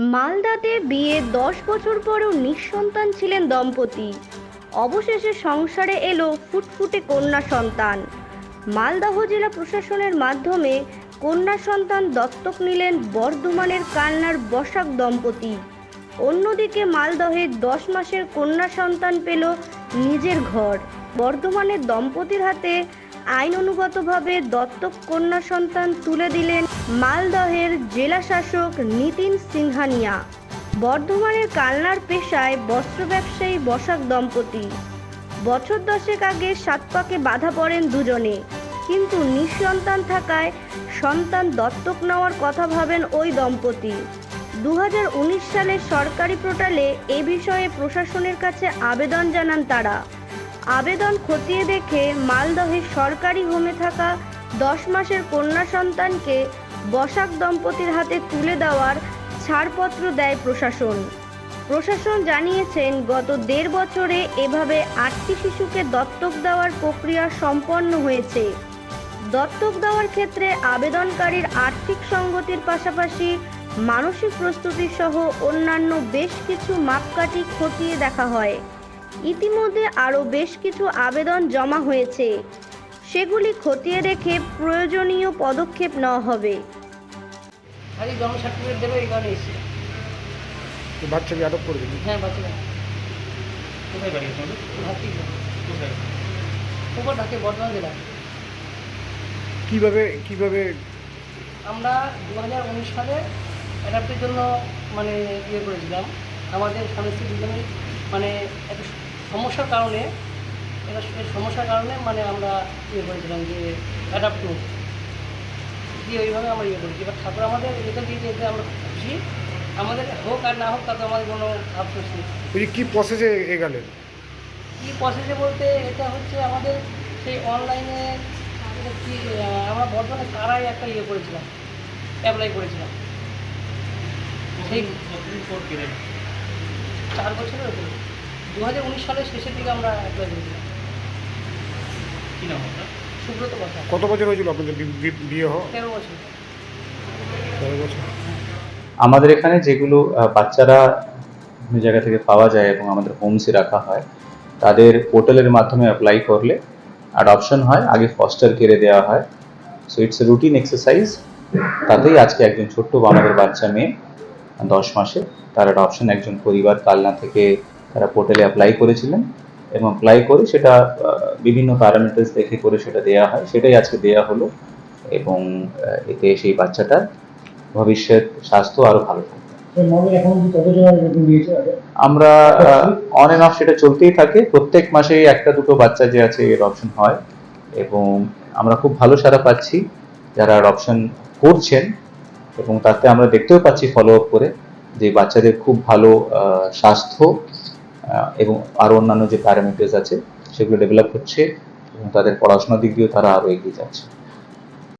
মালদাতে বিয়ে দশ বছর পরেও নিঃসন্তান ছিলেন দম্পতি। অবশেষে সংসারে এলো ফুটফুটে কন্যা সন্তান। মালদহ জেলা প্রশাসনের মাধ্যমে কন্যা সন্তান দত্তক নিলেন বর্ধমানের কালনার বসাক দম্পতি। অন্যদিকে মালদহে দশ মাসের কন্যা সন্তান পেল নিজের ঘর। বর্ধমানের দম্পতির হাতে আইন অনুগতভাবে দত্তক কন্যা সন্তান তুলে দিলেন মালদহের জেলা শাসক নিতিন সিংহানিয়া। বর্ধমানের কালনার পেশায় বস্ত্র ব্যবসায়ী বসাক দম্পতি। বছর দশেক আগে সাত পাকে বাধা পড়েন দুজনে। কিন্তু নিঃসন্তান থাকায় সন্তান দত্তক নেওয়ার কথা ভাবেন ওই দম্পতি। দু সালে সরকারি পোর্টালে এ বিষয়ে প্রশাসনের কাছে আবেদন জানান তারা। আবেদন খতিয়ে দেখে মালদহে সরকারি হোমে থাকা দশ মাসের কন্যা সন্তানকে বসাক দম্পতির হাতে তুলে দেওয়ার ছাড়পত্র দেয় প্রশাসন। প্রশাসন জানিয়েছেন, গত দেড় বছরে এভাবে আটটি শিশুকে দত্তক দেওয়ার প্রক্রিয়া সম্পন্ন হয়েছে। দত্তক দেওয়ার ক্ষেত্রে আবেদনকারীর আর্থিক সঙ্গতির পাশাপাশি মানসিক প্রস্তুতি সহ অন্যান্য বেশ কিছু মাপকাঠি খতিয়ে দেখা হয়। ইতিমধ্যে আরও বেশ কিছু আবেদন জমা হয়েছে। সেগুলি খতিয়ে রেখে প্রয়োজনীয় পদক্ষেপ নেওয়া হবে। বাচ্চাকে আটক করে দিন হ্যাঁ বাচ্চারা কোথায় বাড়ি বর্ধমান জেলা। কীভাবে কীভাবে? আমরা দু হাজার উনিশ সালে অ্যাডাপ্টের জন্য মানে ইয়ে করেছিলাম। আমাদের স্বামী স্ত্রী দুজনেই মানে একটা সমস্যার কারণে এটা সমস্যার কারণে মানে আমরা ইয়ে করেছিলাম যে অ্যাডাপ্ট দিয়ে ওইভাবে আমরা ইয়ে করেছি। এবার ঠাকুর আমাদের এটা দিয়ে যেতে আমরা খুশি। আমাদের হোক আর না হোক তাতে আমাদের কোনো আফসোস নেই। কি প্রসেসে এগালেন? কী প্রসেসে বলতে এটা হচ্ছে আমাদের সেই অনলাইনে কি আমরা বর্তমানে তারাই একটা ইয়ে করেছিলাম অ্যাপ্লাই করেছিলাম। সেই চার বছরের উপরে দু হাজার উনিশ সালের শেষের দিকে আমরা অ্যাপ্লাই করেছিলাম। কি নাম আপনার? সুব্রত কথা কত বছর হয়েছিল আপনাদের বিয়ে হওয়া? তেরো বছর। তেরো বছর। আমাদের এখানে যেগুলো বাচ্চারা বিভিন্ন জায়গা থেকে পাওয়া যায় এবং আমাদের হোমসে রাখা হয় তাদের পোর্টালের মাধ্যমে অ্যাপ্লাই করলে অ্যাডপশন হয় আগে ফস্টার কেড়ে দেওয়া হয়। So it's a routine exercise তাতেই আজকে একজন ছোট্ট আমাদের বাচ্চা মেয়ে দশ মাসে তার অ্যাডপশন একজন পরিবার কালনা থেকে তারা পোর্টালে অ্যাপ্লাই করেছিলেন এবং অ্যাপ্লাই করে সেটা বিভিন্ন প্যারামিটার্স দেখে করে সেটা দেওয়া হয়। সেটাই আজকে দেওয়া হলো এবং এতে সেই বাচ্চাটার ভবিষ্যৎ স্বাস্থ্য আরও ভালো থাকবে। আমরা অন এন্ড অফ সেটা চলতেই থাকে। প্রত্যেক মাসেই একটা দুটো বাচ্চা যে আছে এর অপশন হয় এবং আমরা খুব ভালো সারা পাচ্ছি যারা অপশন করছেন এবং তাতে আমরা দেখতেও পাচ্ছি ফলো আপ করে। যে বাচ্চাদের খুব ভালো স্বাস্থ্য এবং আরও অন্যান্য যে প্যারামিটার্স আছে, সেগুলো ডেভেলপ হচ্ছে এবং তাদের পড়াশোনার দিক দিয়েও তারা আরও এগিয়ে যাচ্ছে।